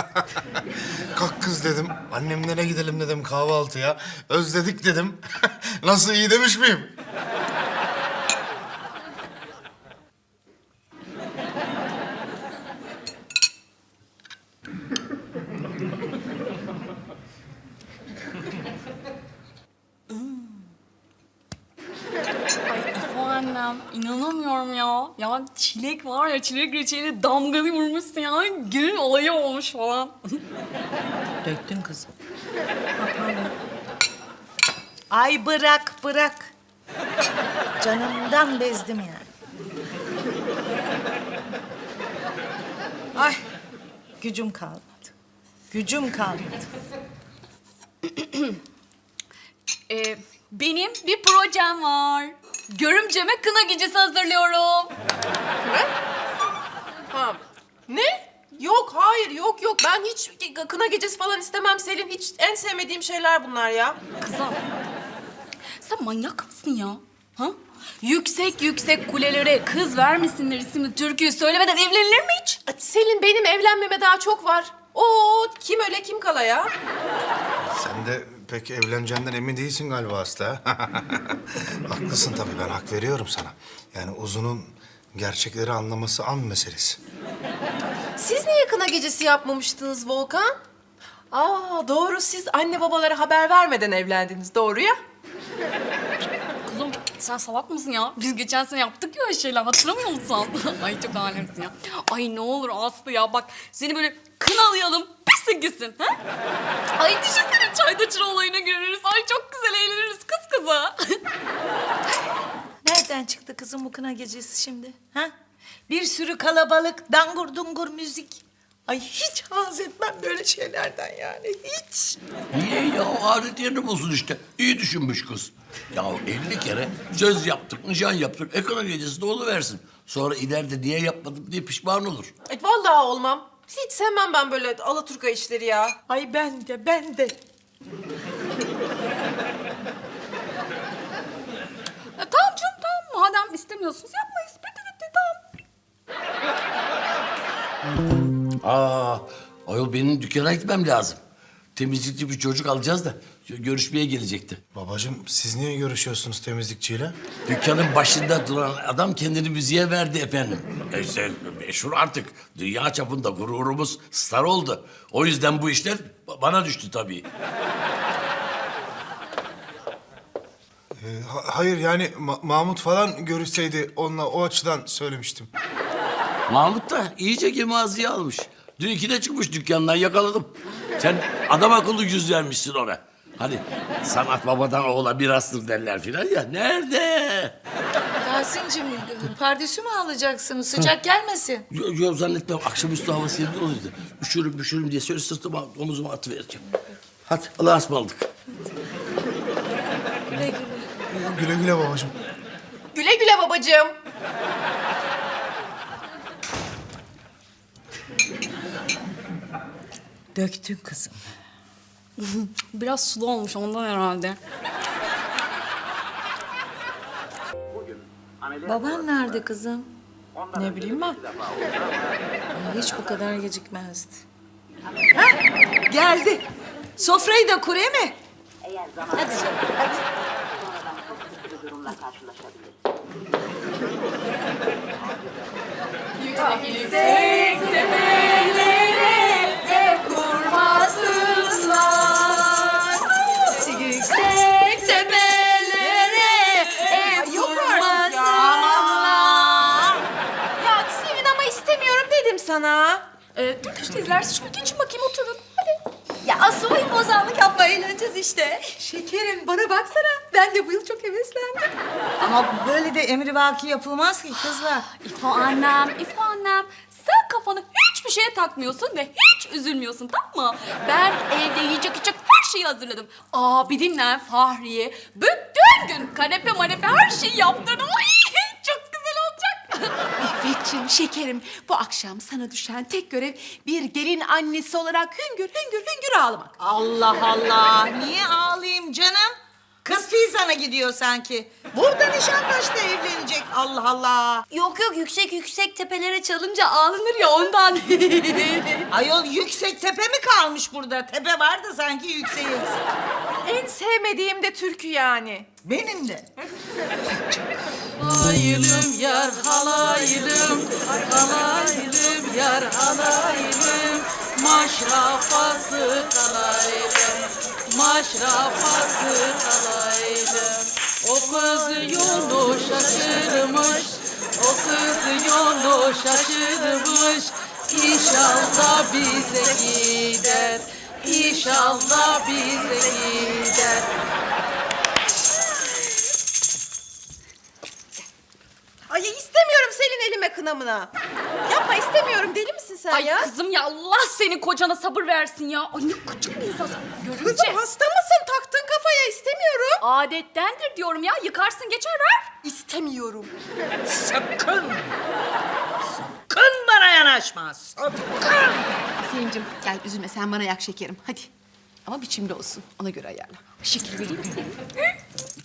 Kalk kız dedim. Annemlere gidelim dedim kahvaltıya. Özledik dedim. Nasıl iyi demiş miyim? Ay Efo annem inanamıyorum ya. Ya çilek var ya çilek reçeli damgalı vurmuşsun ya. Günün olayı olmuş falan. Döktün kızım. Ay bırak bırak. Canımdan bezdim yani. Ay gücüm kalmadı. Gücüm kalmadı. Ee, benim bir projem var. Görümceme kına gecesi hazırlıyorum. Ha. Ne? Yok hayır yok yok ben hiç kına gecesi falan istemem Selin. Hiç en sevmediğim şeyler bunlar ya. Kızım. Sen manyak mısın ya? Ha? Yüksek yüksek kulelere kız vermesinler isimli türküyü söylemeden evlenilir mi hiç? Selin benim evlenmeme daha çok var. Oo kim öyle kim kala ya? Sen de pek evleneceğinden emin değilsin galiba Aslı. ha? Haklısın tabii ben hak veriyorum sana. Yani uzunun gerçekleri anlaması an meselesi. Siz niye kına gecesi yapmamıştınız Volkan? Aa doğru siz anne babalara haber vermeden evlendiniz doğru ya. Kızım sen salak mısın ya? Biz geçen sene yaptık ya öyle şeyler hatırlamıyor musun? Ay çok alemsin ya. Ay ne olur Aslı ya bak seni böyle kınalayalım pissin gitsin. Ha? Ay düşünsene çayda çıra olayına görürüz. Ay çok güzel eğleniriz kız kıza. Nereden çıktı kızım bu kına gecesi şimdi? Ha? Bir sürü kalabalık, dangur dungur müzik. Ay hiç haz etmem böyle şeylerden yani, hiç. Niye ya? Adet yerini bulsun işte. İyi düşünmüş kız. Ya 50 kere söz yaptık, nişan yaptık. Ekran gecesi de versin. Sonra ileride niye yapmadım diye pişman olur. E, vallahi olmam. Hiç sevmem ben böyle Alaturka işleri ya. Ay ben de, ben de. Ya, tamam canım tamam madem istemiyorsunuz yapmayız. Bitti gitti tamam. Aa, ayol benim dükkana gitmem lazım. Temizlikçi bir çocuk alacağız da görüşmeye gelecekti. Babacığım siz niye görüşüyorsunuz temizlikçiyle? Dükkanın başında duran adam kendini müziğe verdi efendim. E sen meşhur artık. Dünya çapında gururumuz star oldu. O yüzden bu işler bana düştü tabii. Ee, ha- hayır yani Ma- Mahmut falan görüşseydi onunla o açıdan söylemiştim. Mahmut da iyice gemaziye almış. Dün ikide çıkmış dükkandan yakaladım. Sen adam akıllı yüz vermişsin ona. Hani sanat babadan oğula mirastır derler filan ya. Nerede? Tahsin'cim pardesü mü alacaksın? Sıcak gelmesin. Yok yo, zannetmem akşamüstü hava serin olurdu. Üşürüm üşürüm diye şöyle sırtıma omuzuma atıvereceğim. Hadi Allah'a ısmarladık. Güle güle. Güle güle babacığım. Güle güle babacığım. Döktün kızım. Biraz sulu olmuş ondan herhalde. Baban nerede kızım? Ne bileyim ben. Hiç bu kadar gecikmezdi. Ha, geldi. Sofrayı da kur mi? Hadi canım, hadi. sonradan çok kötü sana. Ee, Türk işte izlersin şunu geçin bakayım oturun. Hadi. Ya asıl oyun bozanlık yapmaya eğleneceğiz işte. Şekerim bana baksana. Ben de bu yıl çok heveslendim. Ama böyle de emri vaki yapılmaz ki kızlar. İfo annem, İfo annem. Sen kafanı hiçbir şeye takmıyorsun ve hiç üzülmüyorsun tamam mı? Ben evde yiyecek içecek her şeyi hazırladım. Abidimle Fahriye bütün gün kanepe manepe her şeyi yaptırdım. Ay çok güzel olacak. İffetciğim, şekerim bu akşam sana düşen tek görev bir gelin annesi olarak hüngür hüngür hüngür ağlamak. Allah Allah. Niye ağlayayım canım? Kız Fizan'a gidiyor sanki. Burada Nişantaş'ta evlenecek. Allah Allah. Yok yok yüksek yüksek tepelere çalınca ağlanır ya ondan. Ayol yüksek tepe mi kalmış burada? Tepe var da sanki yükseği eksik. En sevmediğim de türkü yani. Benim de. Halayım yar halayım, halayım yar halayım, maşrafası kalayım, maşrafası kalayım. O kız yolu şaşırmış, o kız yolu şaşırmış, İnşallah bize gider, İnşallah bize gider. Kınamına. Yapma istemiyorum. Deli misin sen Ay ya? kızım ya Allah senin kocana sabır versin ya. Ay ne küçük bir insansın. Görünce. Kızım hasta mısın? Taktın kafaya istemiyorum. Adettendir diyorum ya. Yıkarsın geçer ver. İstemiyorum. Sakın. Sakın bana yanaşma. Sakın. Selin'cim gel üzülme sen bana yak şekerim. Hadi. Ama biçimli olsun. Ona göre ayarla. Şekil vereyim mi?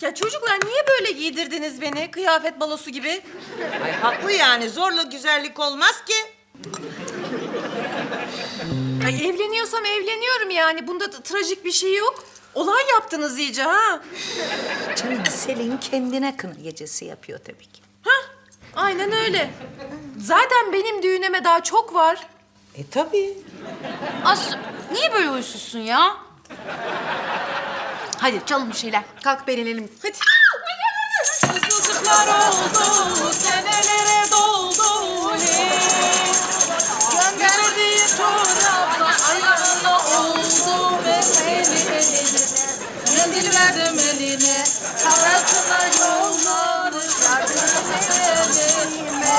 Ya çocuklar niye böyle giydirdiniz beni? Kıyafet balosu gibi. Ay haklı yani. Zorla güzellik olmaz ki. Ay evleniyorsam evleniyorum yani. Bunda da trajik bir şey yok. Olay yaptınız iyice ha. Canım Selin kendine kına gecesi yapıyor tabii ki. Hah, aynen öyle. Zaten benim düğüneme daha çok var. E tabii. Aslı niye böyle huysuzsun ya? Hadi çalın bir şeyler. Kalk beğenelim. Hadi. Kızılcıklar oldu, senelere doldu. Gönderdiği çorapla ayağına oldu ve eli eline. Mendil verdim eline, karasına yolları yardım elime.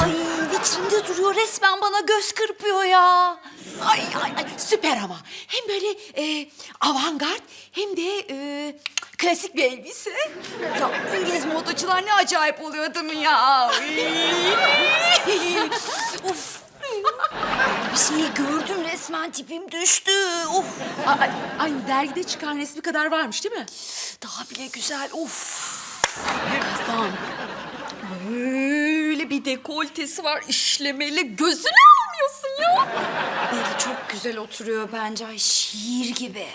Ay vitrinde duruyor resmen bana göz kırpıyor ya. Ay, ay, ay süper ama. Hem böyle e, avantgard hem de e, klasik bir elbise. Ya İngiliz modacılar ne acayip oluyor değil mi ya? of. Bir şeyi gördüm resmen tipim düştü. Of. Ay, ay, ay dergide çıkan resmi kadar varmış değil mi? Daha bile güzel. Of. Kazan. Böyle bir dekoltesi var işlemeli. Gözünü Beli çok güzel oturuyor bence. Ay şiir gibi.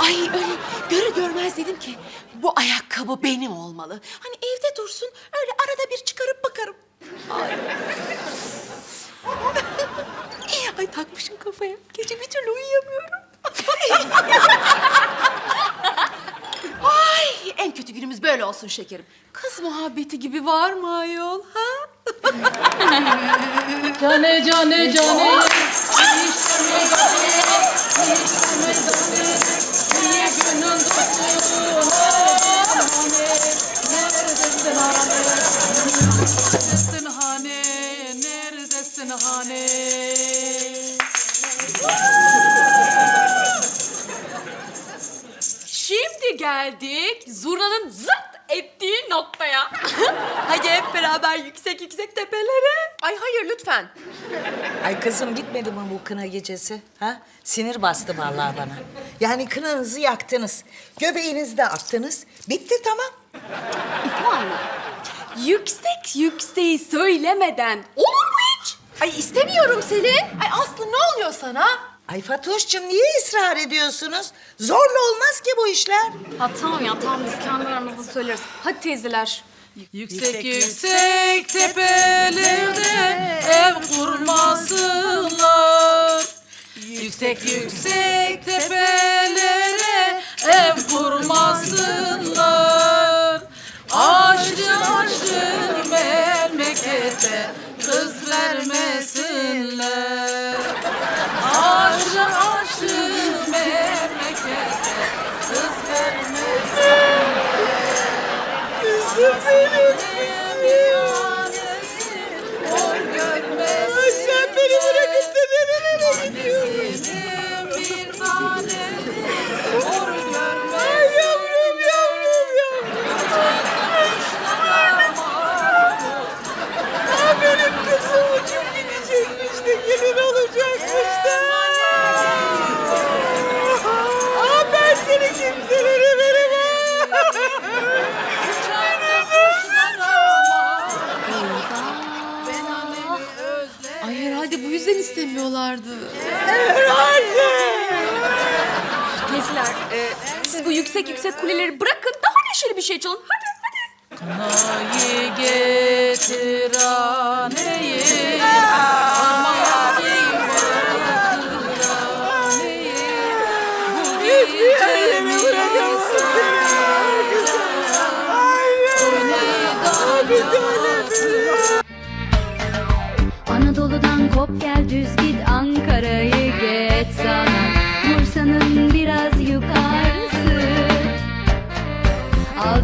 Ay öyle görü görmez dedim ki bu ayakkabı benim olmalı. Hani evde dursun öyle arada bir çıkarıp bakarım. Ay. Ay takmışım kafaya. Gece bir türlü uyuyamıyorum. Ay en kötü günümüz böyle olsun şekerim. Kız muhabbeti gibi var mı ayol ha? Cane cane cane, beraber yüksek yüksek tepelere. Ay hayır lütfen. Ay kızım gitmedi mi bu kına gecesi? Ha? Sinir bastı vallahi bana. Yani kınanızı yaktınız. Göbeğinizi de attınız. Bitti tamam. Anne, yüksek yükseği söylemeden olur mu hiç? Ay istemiyorum Selin. Ay Aslı ne oluyor sana? Ay Fatoş'cum niye ısrar ediyorsunuz? Zorla olmaz ki bu işler. Ha tamam ya tamam biz kendi aramızda söyleriz. Hadi teyzeler. Yüksek yüksek tepelerde ev kurmasınlar. Yüksek yüksek tepelere ev kurmasınlar. Yüksek kuleleri bırakın. Daha neşeli bir şey çalın. Hadi, hadi. Kınayı getir gecemi Anadolu'dan kop gel düz git